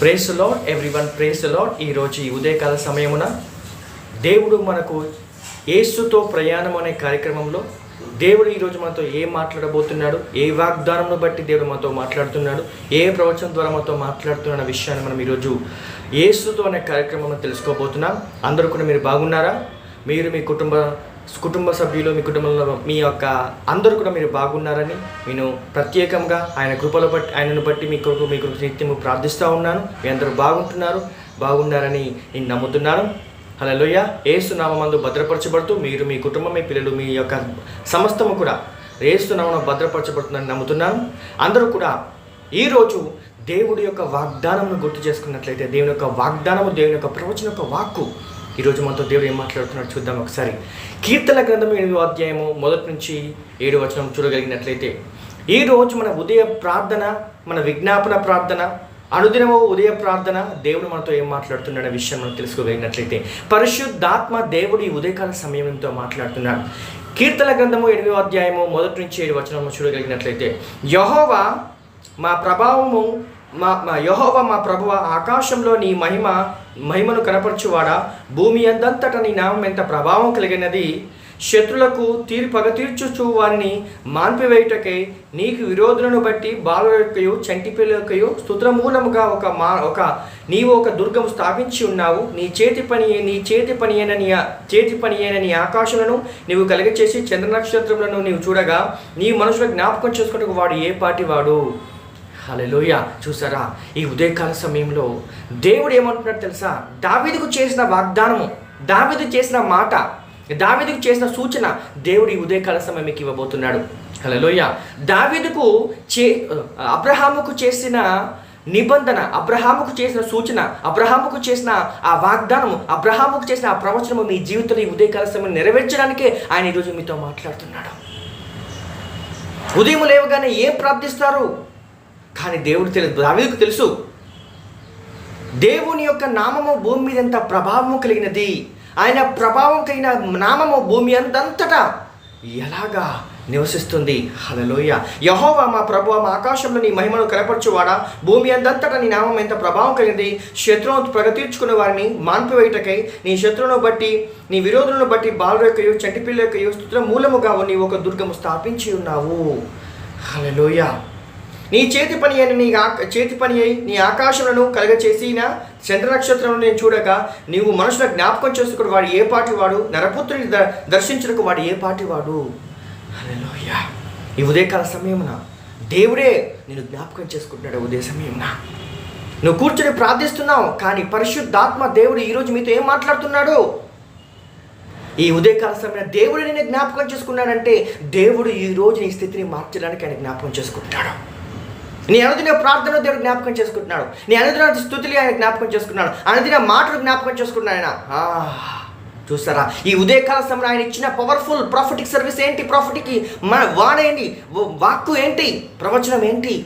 Praise Lord everyone praise Lord ఈరోజు ఈ ఉదయకాల సమయమున దేవుడు మనకు ఏసుతో ప్రయాణం అనే కార్యక్రమంలో దేవుడు ఈరోజు మనతో ఏం మాట్లాడబోతున్నాడు ఏ వాగ్దానంను బట్టి దేవుడు మనతో మాట్లాడుతున్నాడు ఏ ప్రవచనం ద్వారా మనతో మాట్లాడుతున్న విషయాన్ని మనం ఈరోజు ఏసుతో అనే కార్యక్రమంలో తెలుసుకోబోతున్నాం. అందరూ కూడా మీరు బాగున్నారా? మీరు మీ కుటుంబ కుటుంబ సభ్యులు మీ కుటుంబంలో మీ యొక్క అందరూ కూడా మీరు బాగున్నారని నేను ప్రత్యేకంగా ఆయన కృపలు బట్టి ఆయనను బట్టి మీ కొరకు మీ కొరకు నిత్యము ప్రార్థిస్తూ ఉన్నాను. మీ అందరూ బాగుంటున్నారు బాగున్నారని నేను నమ్ముతున్నాను. హలోయ ఏసునామందు భద్రపరచబడుతూ మీరు మీ కుటుంబం మీ పిల్లలు మీ యొక్క సమస్తము కూడా ఏసునామం భద్రపరచబడుతుందని నమ్ముతున్నాను. అందరూ కూడా ఈరోజు దేవుడి యొక్క వాగ్దానమును గుర్తు చేసుకున్నట్లయితే దేవుని యొక్క వాగ్దానము దేవుని యొక్క ప్రవచన యొక్క వాక్కు ఈరోజు మనతో దేవుడు ఏం మాట్లాడుతున్నాడు చూద్దాం ఒకసారి. కీర్తన గ్రంథం ఎనిమిదో అధ్యాయము మొదటి నుంచి ఏడు వచనం చూడగలిగినట్లయితే ఈ రోజు మన ఉదయ ప్రార్థన మన విజ్ఞాపన ప్రార్థన అనుదినము ఉదయ ప్రార్థన దేవుడు మనతో ఏం మాట్లాడుతున్నాడనే విషయం మనం తెలుసుకోగలిగినట్లయితే పరిశుద్ధాత్మ దేవుడు ఈ ఉదయకాల సమయంతో మాట్లాడుతున్నాడు. కీర్తన గ్రంథము ఎనిమిదో అధ్యాయము మొదటి నుంచి ఏడు వచనము చూడగలిగినట్లయితే యహోవా మా ప్రభావము మా మా యహోవ మా ప్రభువ ఆకాశంలో నీ మహిమ మహిమను కనపరచువాడా? భూమి అందంతట నీ నామం ఎంత ప్రభావం కలిగినది? శత్రులకు తీరు పగ తీర్చుచు వారిని మాన్పివేయుటకై నీకు విరోధులను బట్టి బాలులకయు చంటి పిల్లలకయు స్తుత్రమూలముగా ఒక మా ఒక నీవు ఒక దుర్గం స్థాపించి ఉన్నావు. నీ చేతి పని నీ చేతి పని అయిన నీ చేతి పని అయిన నీ ఆకాశములను నీవు కలిగచేసి చంద్ర నక్షత్రములను నీవు చూడగా నీ మనుషుల జ్ఞాపకం చేసుకుంటూ వాడు ఏ పాటి వాడు? హలోయ చూసారా? ఈ ఉదయకాల సమయంలో దేవుడు ఏమంటున్నాడు తెలుసా? దావిదకు చేసిన వాగ్దానము దావీదు చేసిన మాట దావీదుకు చేసిన సూచన దేవుడు ఈ ఉదయకాల సమయం మీకు ఇవ్వబోతున్నాడు. హలోయ దావిదుకు చే అబ్రహాముకు చేసిన నిబంధన అబ్రహాముకు చేసిన సూచన అబ్రహాముకు చేసిన ఆ వాగ్దానము అబ్రహాముకు చేసిన ఆ ప్రవచనము మీ జీవితంలో ఈ ఉదయకాల సమయం నెరవేర్చడానికే ఆయన ఈరోజు మీతో మాట్లాడుతున్నాడు. ఉదయం లేవగానే ఏం ప్రార్థిస్తారు? కానీ దేవుడు తెలియదు. దావీదుకు తెలుసు? దేవుని యొక్క నామము భూమి మీద ఎంత ప్రభావము కలిగినది? ఆయన ప్రభావం కలిగిన నామము భూమి అంతంతటా ఎలాగా నివసిస్తుంది? హలలోయ యహోవా మా ప్రభు మా ఆకాశంలో నీ మహిమను కనపరచువాడా? భూమి అందంతటా నీ నామం ఎంత ప్రభావం కలిగింది శత్రువును ప్రగతీర్చుకున్న వారిని మాన్పివేయటకై నీ శత్రువును బట్టి నీ విరోధులను బట్టి బాలుర యొక్క చంటిపిల్ల యొక్క స్థుతుల మూలముగా నీ ఒక దుర్గము స్థాపించి ఉన్నావు. హలలోయ నీ చేతి పని అయిన నీ చేతి పని అయి నీ ఆకాశములను కలగచేసిన చంద్ర నక్షత్రమును నేను చూడగా నీవు మనుషుల జ్ఞాపకం చేసుకుని వాడు ఏ పాటి వాడు? నరపుత్రుని ద దర్శించుటకు వాడు ఏ పాటి వాడు? హల్లెలూయా. ఈ ఉదయకాల సమయమున దేవుడే నేను జ్ఞాపకం చేసుకుంటున్నాడు ఉదయ సమయమున. నువ్వు కూర్చొని ప్రార్థిస్తున్నావు కానీ పరిశుద్ధాత్మ దేవుడు ఈరోజు మీతో ఏం మాట్లాడుతున్నాడు? ఈ ఉదయకాల సమయంలో దేవుడు నేను జ్ఞాపకం చేసుకున్నాడంటే దేవుడు ఈ రోజు నీ స్థితిని మార్చడానికి ఆయన జ్ఞాపకం చేసుకుంటున్నాడు. నీ అనుదిన ప్రార్థన దేవుడు జ్ఞాపకం చేసుకుంటున్నాడు. నీ అనుదిన స్థుతులు ఆయన జ్ఞాపకం చేసుకున్నాడు అనుదిన మాటలు జ్ఞాపకం చేసుకున్నాడు ఆయన. చూస్తారా? ఈ ఉదయకాల సమయంలో ఆయన ఇచ్చిన పవర్ఫుల్ ప్రాఫిటిక్ సర్వీస్ ఏంటి? ప్రాఫిట్కి మన వాడేంటి వాక్కు ఏంటి? ప్రవచనం ఏంటి?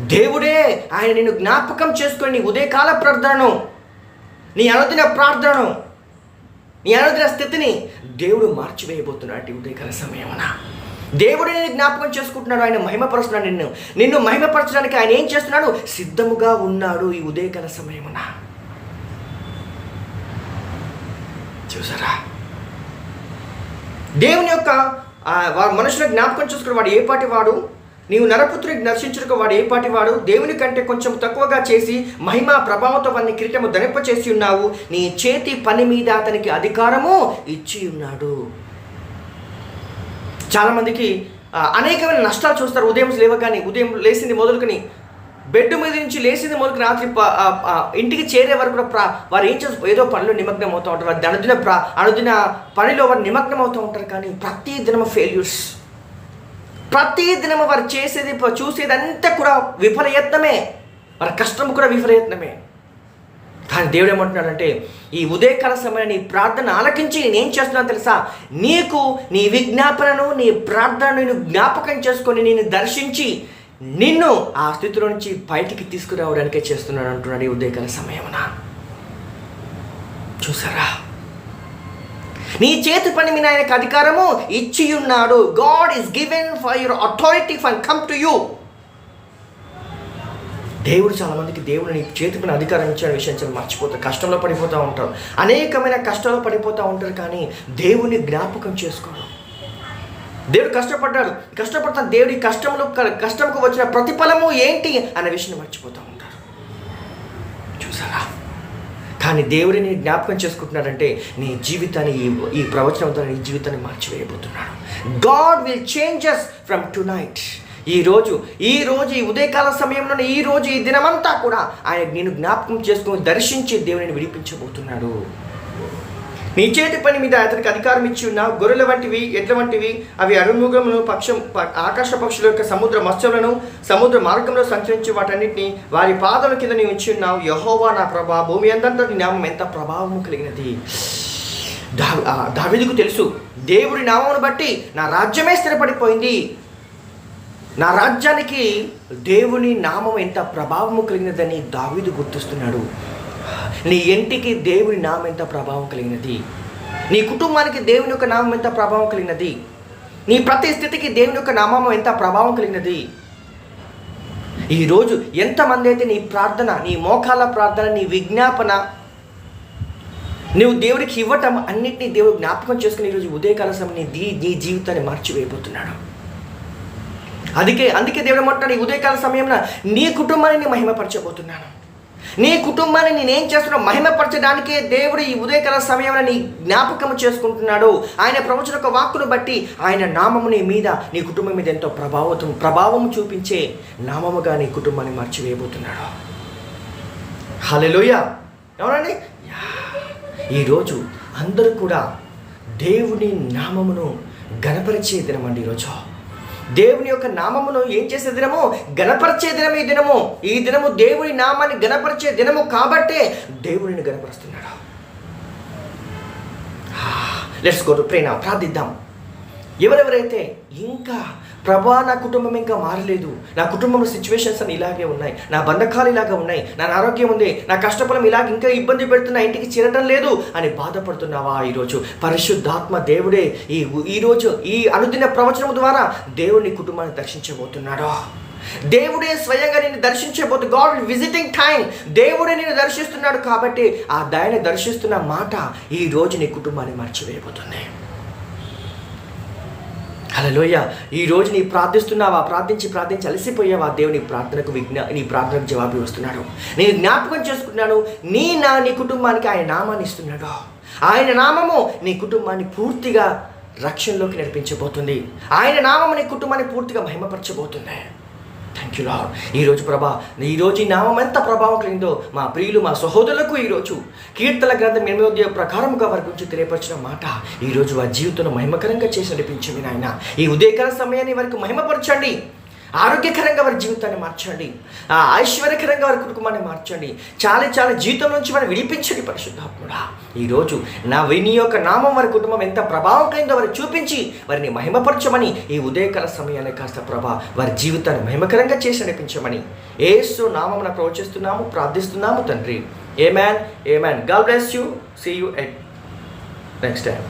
దేవుడే ఆయన నేను జ్ఞాపకం చేసుకొని నీ ఉదయకాల ప్రార్థనను నీ అనుదిన ప్రార్థనను నీ అనుదిన స్థితిని దేవుడు మార్చివేయబోతున్నాడు ఉదయకాల సమయమున. దేవుడు నేను జ్ఞాపకం చేసుకుంటున్నాడు ఆయన మహిమపరుస్తున్నాడు నిన్ను. నిన్ను మహిమపరచడానికి ఆయన ఏం చేస్తున్నాడు? సిద్ధముగా ఉన్నాడు ఈ ఉదయకాల సమయమున. చూసారా? దేవుని యొక్క మనుషుల జ్ఞాపకం చేసుకున్న వాడు ఏ పాటి వాడు? నీవు నరపుత్రుడికి దర్శించుటకు వాడు ఏ పాటి వాడు? దేవుని కంటే కొంచెం తక్కువగా చేసి మహిమ ప్రభావంతో వాడిని కిరీటము ధనింప చేసి ఉన్నావు. నీ చేతి పని మీద అతనికి అధికారము ఇచ్చి ఉన్నాడు. చాలామందికి అనేకమైన నష్టాలు చూస్తారు. ఉదయం లేవగానే ఉదయం లేచింది మొదలుకొని బెడ్ మీద నుంచి లేచింది మొదలుకు రాత్రి ఇంటికి చేరే వరకు కూడా ప్రా వారు ఏం చేస్తారు? ఏదో పనిలో నిమగ్నం అవుతూ ఉంటారు. వారి అనుదిన ప్రా అనుదిన పనిలో వారు నిమగ్నం అవుతూ ఉంటారు. కానీ ప్రతి దినమ ఫెయిల్యూర్స్ ప్రతి దినము వారు చేసేది చూసేది అంతా కూడా విఫలయత్నమే. వారి కష్టం కూడా విఫలయత్నమే. కానీ దేవుడు ఏమంటున్నాడంటే ఈ ఉదయకాల సమయం నీ ప్రార్థన ఆలకించి నేనేం చేస్తున్నాను తెలుసా? నీకు నీ విజ్ఞాపనను నీ ప్రార్థనను నేను జ్ఞాపకం చేసుకొని నేను దర్శించి నిన్ను ఆ స్థితిలో నుంచి బయటికి తీసుకురావడానికే చేస్తున్నాడు అంటున్నాడు ఈ ఉదయకాల సమయమున. చూసారా? నీ చేతి పని మీద ఆయనకు అధికారము ఇచ్చి ఉన్నాడు God is given for your authority for come to you దేవుడు చాలామందికి దేవుడు నీ చేతి పైన అధికారం ఇచ్చిన విషయం చాలా మర్చిపోతారు. కష్టంలో పడిపోతూ ఉంటారు. అనేకమైన కష్టాలు పడిపోతూ ఉంటారు కానీ దేవుని జ్ఞాపకం చేసుకోవడం దేవుడు కష్టపడ్డాడు. కష్టపడతాను. దేవుడి కష్టంలో కష్టంకు వచ్చిన ప్రతిఫలము ఏంటి అనే విషయాన్ని మర్చిపోతూ ఉంటారు. చూసారా? కానీ దేవుడిని జ్ఞాపకం చేసుకుంటున్నాడంటే నీ జీవితాన్ని ఈ ఈ ప్రవచనం ద్వారా నీ జీవితాన్ని మార్చివేయబోతున్నాడు. God will changes from tonight ఈరోజు ఈరోజు ఈ రోజు ఈ ఉదయకాల సమయంలో ఈ రోజు ఈ దినమంతా కూడా ఆయన నేను జ్ఞాపకం చేసుకుని దర్శించి దేవుని విడిపించబోతున్నాడు. నీ చేతి పని మీద అతనికి అధికారం ఇచ్చి ఉన్న గొర్రెల వంటివి ఎడ్ల వంటివి అవి అరుముఖమును పక్షం ప- ఆకాశ పక్షుల యొక్క సముద్ర మత్స్యములను సముద్ర మార్గంలో సంచరించి వాటన్నిటిని వారి పాదల కింద నీ ఉంచి ఉన్నావు. యహోవా నా ప్రభా భూమి అందంతా నీ నామం ఎంత ప్రభావం కలిగినది? దా తెలుసు దేవుడి నామమును బట్టి నా రాజ్యమే స్థిరపడిపోయింది. నా రాజ్యానికి దేవుని నామం ఎంత ప్రభావము కలిగినదని దావీదు గుర్తిస్తున్నాడు. నీ ఇంటికి దేవుని నామం ఎంత ప్రభావం కలిగినది? నీ కుటుంబానికి దేవుని యొక్క నామం ఎంత ప్రభావం కలిగినది? నీ ప్రతి స్థితికి దేవుని యొక్క నామం ఎంత ప్రభావం కలిగినది? ఈరోజు ఎంతమంది అయితే నీ ప్రార్థన నీ మోకాల ప్రార్థన నీ విజ్ఞాపన నువ్వు దేవుడికి ఇవ్వటం అన్నిటినీ దేవుడు జ్ఞాపకం చేసుకుని ఈరోజు ఉదయకాల సమయం నీ దీ నీ జీవితాన్ని మార్చివేయబోతున్నాడు. అందుకే అందుకే దేవుడు ఏమంటాడు ఈ ఉదయకాల సమయంలో నీ కుటుంబాన్ని నేను మహిమపరచబోతున్నాను. నీ కుటుంబాన్ని నేనేం చేస్తున్నా మహిమపరచడానికే దేవుడు ఈ ఉదయకాల సమయంలో నీ జ్ఞాపకం చేసుకుంటున్నాడు. ఆయన ప్రవచన యొక్క వాక్కును బట్టి ఆయన నామము నీ మీద నీ కుటుంబం మీద ఎంతో ప్రభావం ప్రభావం చూపించే నామముగా నీ కుటుంబాన్ని మార్చివేయబోతున్నాడు. హలోయ ఎవరండి? ఈరోజు అందరూ కూడా దేవుని నామమును గణపరిచే దినమండి ఈరోజు దేవుని యొక్క నామమును ఏం చేసే దినము? గణపరిచే దినం ఈ దినము. ఈ దినము దేవుని నామాన్ని గణపరిచే దినము కాబట్టే దేవుడిని గణపరుస్తున్నాడు లెట్స్ గో టు ప్రేణ ప్రార్థిద్దాం. ఎవరెవరైతే ఇంకా ప్రభా నా కుటుంబం ఇంకా మారలేదు నా కుటుంబంలో సిచ్యువేషన్స్ అని ఇలాగే ఉన్నాయి నా బంధకాలు ఇలాగే ఉన్నాయి నా ఆరోగ్యం ఉంది నా కష్టఫలం ఇలాగ ఇంకా ఇబ్బంది పెడుతున్నా ఇంటికి చేరటం లేదు అని బాధపడుతున్నావా ఈరోజు? పరిశుద్ధాత్మ దేవుడే ఈ ఈరోజు ఈ అనుదిన ప్రవచనం ద్వారా దేవుని కుటుంబాన్ని దర్శించబోతున్నాడో? దేవుడే స్వయంగా నేను దర్శించబోతు గాడ్ విజిటింగ్ టైం దేవుడే నేను దర్శిస్తున్నాడు కాబట్టి ఆ దయని దర్శిస్తున్న మాట ఈ రోజు నీ కుటుంబాన్ని మర్చివేయబోతుంది హలోయ ఈ రోజు నీ ప్రార్థిస్తున్నావా? ప్రార్థించి ప్రార్థించి అలసిపోయావా? దేవుని ప్రార్థనకు విజ్ఞా నీ ప్రార్థనకు జవాబు వస్తున్నాడు నేను జ్ఞాపకం చేసుకున్నాను నీ నా నీ కుటుంబానికి ఆయన నామాన్ని ఇస్తున్నాడు. ఆయన నామము నీ కుటుంబాన్ని పూర్తిగా రక్షణలోకి నడిపించబోతుంది. ఆయన నామము నీ కుటుంబాన్ని పూర్తిగా మహిమపరచబోతుంది. థ్యాంక్ యూ లాడ్ ఈరోజు ప్రభా ఈరోజు ఈ నామం ఎంత ప్రభావం కలిగిందో మా ప్రియులు మా సహోదరులకు ఈరోజు కీర్తన గ్రంథం ఎనిమిదో ప్రకారముగా వారి గురించి తెలియపరిచిన మాట. ఈరోజు వారి జీవితంలో మహిమకరంగా చేసి నడిపించింది నాయన. ఈ ఉదయకర సమయాన్ని వారికి మహిమపరచండి. ఆరోగ్యకరంగా వారి జీవితాన్ని మార్చండి. ఐశ్వర్యకరంగా వారి కుటుంబాన్ని మార్చండి. చాలా చాలా జీవితం నుంచి మనం విడిపించండి పరిశుద్ధాత్ముడా. ఈరోజు నా విని యొక్క నామం వారి కుటుంబం ఎంత ప్రభావం కలిగిందో వారు చూపించి వారిని మహిమపరచమని ఈ ఉదయకాల సమయాన్ని కాస్త ప్రభా వారి జీవితాన్ని మహిమకరంగా చేసి నడిపించమని ఏసు నామం ప్రవచిస్తున్నాము ప్రార్థిస్తున్నాము తండ్రి. Amen amen God bless you see you at next time